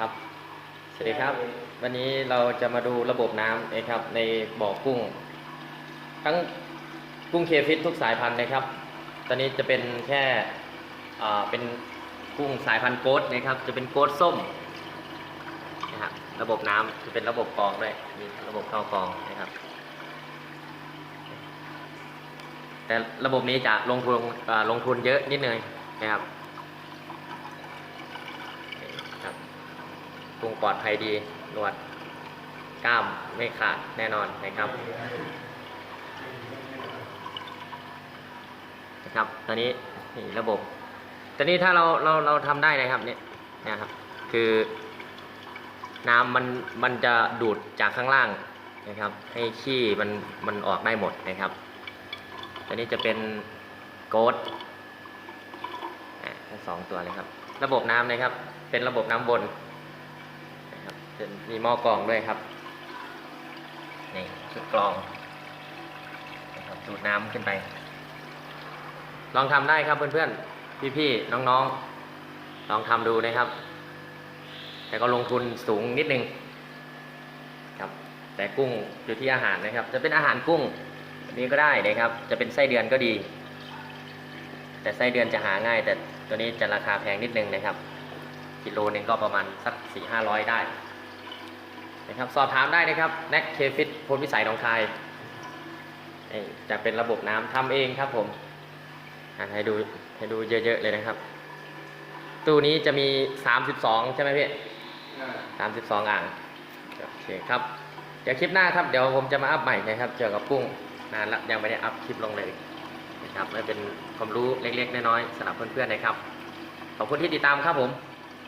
ครับ สวัสดีครับ วันนี้เราจะมาดูระบบน้ำนะครับ ในบ่อกุ้ง ทั้งกุ้งเคฟิตทุกสายพันธุ์นะครับ ตอนนี้จะเป็นแค่เป็นกุ้งสายพันธุ์โกดนะครับ จะเป็นโกดส้มนะครับระบบน้ำจะเป็นระบบกรองด้วยมีระบบเข้ากรองนะครับ แต่ระบบนี้จะลงทุนลงทุนเยอะนิดนึงนะครับนี่ครับ กุ้งปลอดภัยดีหนวดกล้ามไม่ขาดแน่นอนนะครับนะครับตอนนี้นี่ระบบ ตอนนี้ถ้าเราเราเราทำได้นะครับเนี่ยนะครับคือน้ำมันมันจะดูดจากข้างล่างนะครับ ให้ขี้มันมันออกได้หมดนะครับตอนนี้จะเป็นโกดอะทั้งสองตัวเลยครับ ระบบน้ำนะครับ เป็นระบบน้ำวน นะมีหม้อกรองด้วยครับนี่ชุดกรองนะครับดูดน้ำขึ้นไป ลองทำได้ครับเพื่อนๆ พี่ๆ น้องๆ ลองทำดูนะครับ แต่ก็ลงทุนสูงนิดนึงครับ แต่กุ้งอยู่ที่อาหารนะครับ จะเป็นอาหารกุ้งนี้ก็ได้นะครับ จะเป็นไส้เดือนก็ดี แต่ไส้เดือนจะหาง่าย แต่ตัวนี้จะราคาแพงนิดนึงนะครับ กิโลนึงก็ประมาณสักสี่ห้าร้อยได้ นะครับสอบถามได้นะครับแน็กเคฟิตพลวิสัยหนองคายนี่จะเป็นระบบน้ำทำเองครับผมอะให้ดูให้ดูเยอะๆเลยนะครับ ตู้นี้จะมี 32 ใช่ไหมพี่32อ่างโอเคครับ เดี๋ยวคลิปหน้าครับ เดี๋ยวผมจะมาอัพใหม่นะครับ เกี่ยวกับกุ้งนานละยังไม่ได้อัพคลิปลงเลยนะครับไม่เป็นความรู้เล็กๆ น้อยๆสำหรับเพื่อนๆนะครับ ขอบคุณที่ติดตามครับผม